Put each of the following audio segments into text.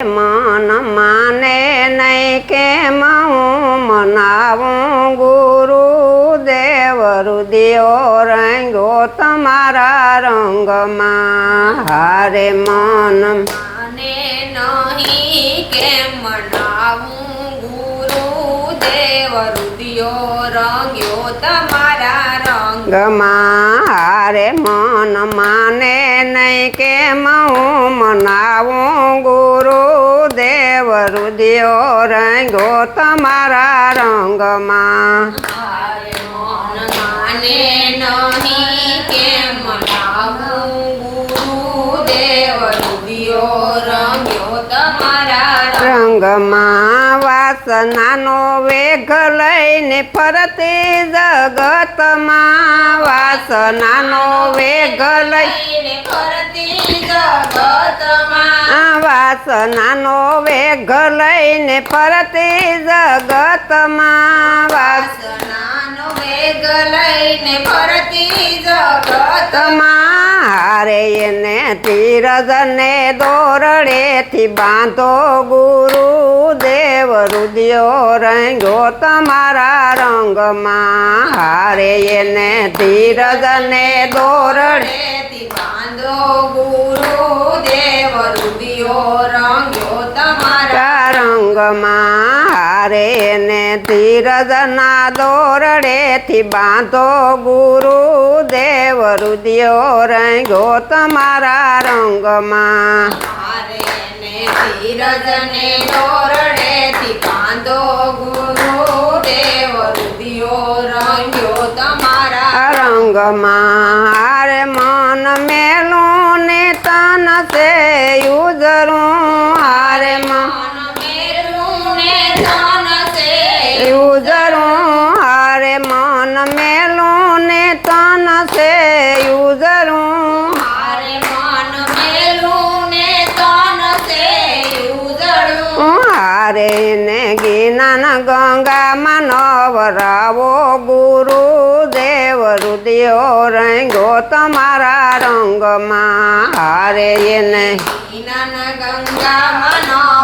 મન માને નહીં કેમ મનાવું ગુરુ દેવ રુદિયો રંગો તમારા રંગમાં. હારે મન માને નહીં કેમ મનાવું દેવ રુદિયો રંગ્યો તમારા રંગમાં હારે મન માને નહીં કે હું મનાવું. ગુરુ દેવ રુદિયો રંગો તમારા રંગમાં. હારે મન માને નહીં રંગમાં વાસનાનો વેગ લઈને ફરતી જગતમાં વાસનાનો વેગ લઈ લઈને ફરતી જગતમાં વાસનાનો વેગ લઈને ફરતી જગતમાં વાસ વાસનાનો વેગ લઈને ફરતી જગત તમારે એને ધીરજને દોરડેથી બાંધો ગુરુ દેવ રુદિયો રંગો તમારા રંગમાં. હારે એને ધીરજને દોરડે રેતી બાંધો ગુરુ દેવ રૂપિયો રંગ્યો તમારા રંગમાં. હારે એને ધીરજના દોરડેથી બાંધો ગુરુ દેવ રુદિયો રંગો તમારા રંગમાં. ધીરજને દોરડેથી બાંધો ગુરુ દેવ રુદિયો રંગ્યો તમારા રંગમાં. હારે મન મેલું ને તન છે યુજરું હારે મન મેલું ને તન છે યુજરું હારે મન મેલું ને તન છે ઉજળું હારે ને ગીનાન ગંગામાં નવરાવો ગુરુ દેવ રુદિયો રંગો તમારા રંગમાં. હારે એને જ્ઞાન ગંગા નવડાવો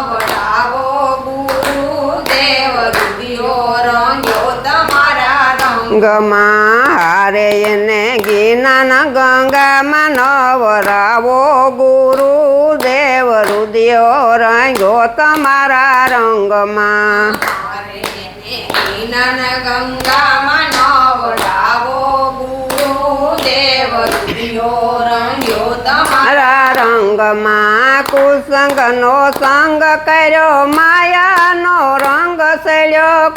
રંગ ગમાં હારે એને ગીનાન ગંગામાં નવરાવો ગુરુ દેવ રુદિયો રંગો તમારા રંગમાં. ગંગામાં નવડાવો ગુરુ દેવ રૂપિયો રંગ્યો તમારા મારા રંગમાં કુસંગનો સંગ કર્યો માયાનો રંગ સળ્યો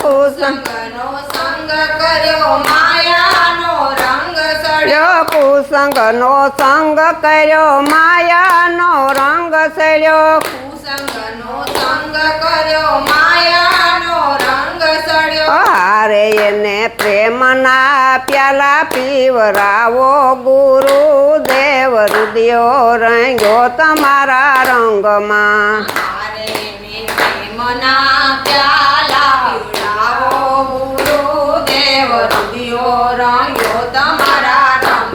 કુસંગ સંગનો સંગ કર્યો માયાનો રંગ સળ્યો યો કુસંગનો સંગ કર્યો માયાનો રંગ સળ્યો કુસંગનો સંગ કર્યો માયાનો રંગ સળ્યો હારે એને પ્રેમના પ્યાલા પીવરાવો ગુરુ દેવ રુદિયો રંગો તમારા રંગમાં હારે ને પ્રેમના પ્યાલા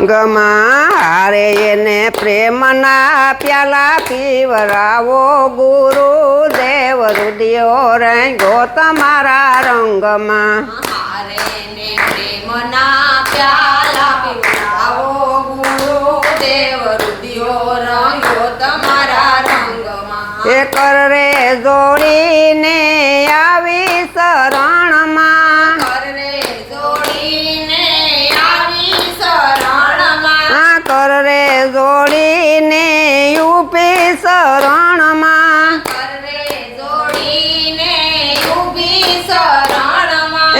તમારા રંગ ગમાં હારે એને પ્રેમના પ્યાલા પીવરાવો ગુરુ દેવ રુદિયો રંગો તમારા રંગમાં હારે ને પ્રેમના પ્યાલા પીવડાવો ગુરુ દેવ રૂપિયો રંગ્યો તમારા રંગમાં એ કર રે જોડીને આવી શરણમાં શરણમાં.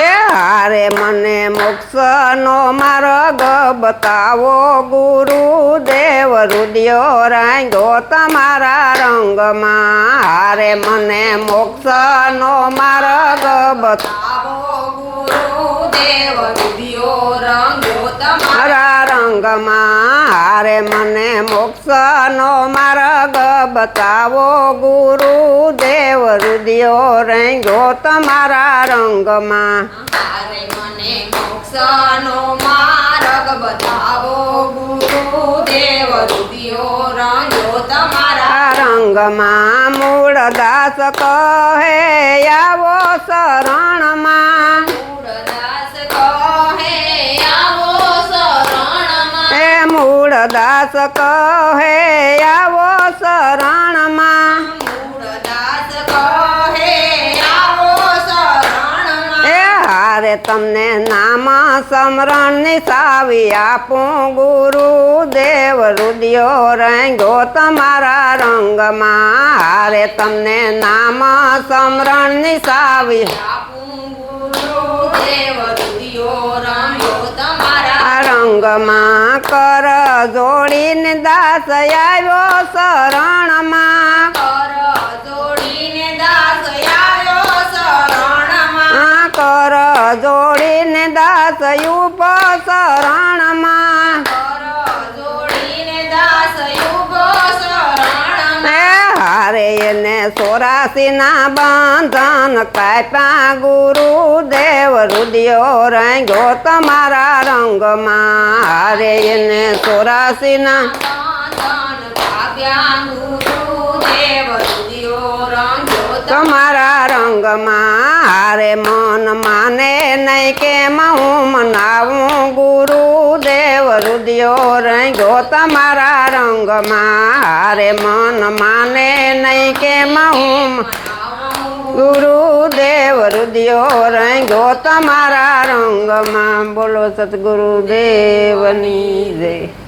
એ હારે મને મોક્ષનો માર્ગ બતાવો ગુરુ દેવ રુદિયો રાંગો તમારા રંગમાં. હારે મને મોક્ષનો માર્ગ બતાવો આવો ગુરુ દેવ રૂપિયો રંગ્યો તમારા રંગમાં હારે મને મોક્ષનો માર્ગ બતાવો ગુરુ દેવ રુદિયો રંગો તમારા રંગમાં. હારે મને મોક્ષનો માર્ગ બતાવો ગુરુ દેવ રુદિયો રંગ્યો તમારા રંગમાં મૂળ દાસ કહે આવો શરણમાં. મૂળદાસ કહે મૂળદાસ કહે આવો શરણમાં. હારે તમને નામ સમરણની સાવી આપું ગુરુ દેવ રુદિયો રંગો તમારા રંગમાં. હારે તમને નામ સમરણની સાવી આપું ગુરુદેવ રુદિયો રંગો તમારા રંગમાં. કર જોડીને દાસ આવ્યો શરણમાં. કર જોડીને દાસ આવ્યો શરણમાં. કર જોડીને દાસ યુપ શરણમાં. હારે એને સોરાસીના બંધન કાપ્યા ગુરુ દેવ રુદિયો રંગો તમારા રંગમાં હારે એને સોરાસીના બંધન ભાગ્યા ગુરુદેવ રુદિયો રંગો તમારા રંગમાં હારે મન માને નહીં કે હું મનાવું ગુરુ દેવ રુદિયો રંગો તમારા રંગમાં. હારે મન માને નહીં કે હું ગુરુદેવ રુદિયો રંગો તમારા રંગમાં. બોલો સદગુરુદેવની જય.